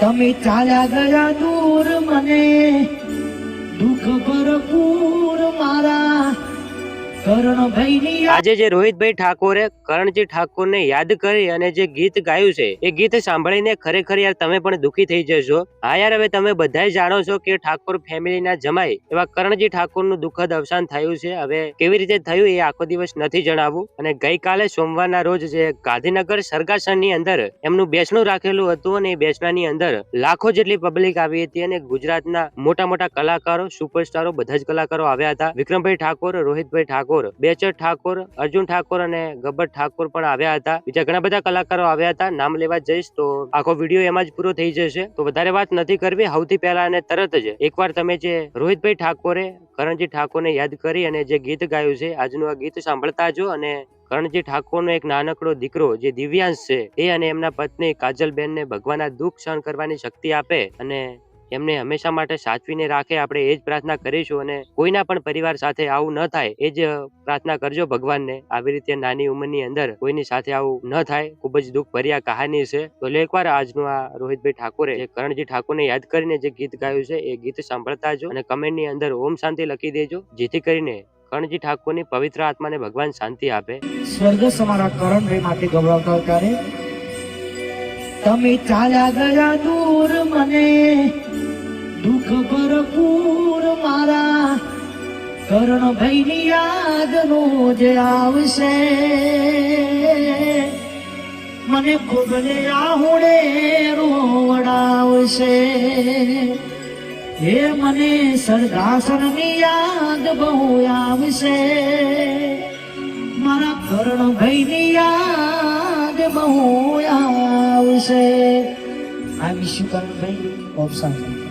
તમે ચાલ્યા ગયા દૂર મને આજે જે રોહિતભાઈ ઠાકોરે, કરણજી ઠાકોરને યાદ કરી અને જે ગીત ગાયું છે, એ ગીત સાંભળીને ખરેખર યાર તમે પણ દુખી થઈ જશો. હા યાર, હવે તમે બધા જાણો છો કે ઠાકોર ફેમિલીના જમાઈ એવા કરણજી ઠાકોરનું દુઃખદ અવસાન થયું છે. હવે કેવી રીતે થયું એ આખો દિવસ નથી જણાવવું અને ગઈકાલે સોમવારના રોજ જે ગાંધીનગર સરગાસણની અંદર એમનું બેસણું રાખેલું હતું અને એ બેસણાની અંદર લાખો જેટલી પબ્લિક આવી હતી અને ગુજરાતના મોટા મોટા કલાકારો, સુપરસ્ટારો, બધા જ કલાકારો આવ્યા હતા. વિક્રમભાઈ ઠાકોર, રોહિતભાઈ ઠાકોર બેચર ઠાકોર, અર્જુન ઠાકોર અને ગબ્બર ઠાકોર પણ આવ્યા હતા. બીજા ઘણા બધા કલાકારો આવ્યા હતા. નામ લેવા જઈશ તો આખો વીડિયો એમાં જ પૂરો થઈ જશે. તો વધારે વાત નથી કરવી. સૌથી પહેલા અને તરત જ એકવાર તમે જે રોહિતભાઈ ઠાકોરે, કરણજી ઠાકોરને યાદ કરી અને જે ગીત ગાયું છે, આજનું આ ગીત સાંભળતા જો અને કરણજી ઠાકોરનો એક નાનકડો દીકરો જે દિવ્યાંશ છે, એ અને એમના પત્ની કાજલબેન ને ભગવાન દુઃખ સહન કરવાની શક્તિ આપે અને એમને હંમેશા માટે સાચવીને રાખે, આપણે એ જ પ્રાર્થના કરીશું અને કોઈના પણ પરિવાર સાથે આવું ન થાય, એ જ પ્રાર્થના કરજો ભગવાનને. આવી રીતે નાની ઉંમરની અંદર કોઈની સાથે આવું ન થાય, ખૂબ જ દુઃખ ભર્યા કહાની છે. તો એકવાર આજનું આ રોહિતભાઈ ઠાકોરે કરણજી ઠાકોરને યાદ કરીને જે ગીત ગાયું છે, એ ગીત સાંભળતા જો અને કમેન્ટની અંદર ઓમ શાંતિ લખી દેજો, જેથી કરીને કરણજી ઠાકોરની પવિત્ર આત્માને ભગવાન શાંતિ આપે. સ્વર્ગ સમારા કરણભાઈ માટે ગૌરવતા ત્યારે, તમે ચાલ્યા ગયા દૂર મને દુઃખ ભરપૂર મારા કરણની યાદ નો જે આવશે. મને ને આહુડે રોવડાવશે. હે મને સરદાસનની યાદ બહુ આવશે. મારા કરણ ભાઈ ની યાદ બહુ આવશે. આ વિશ્વ કરણ ભાઈ. ઓફ સાંભળો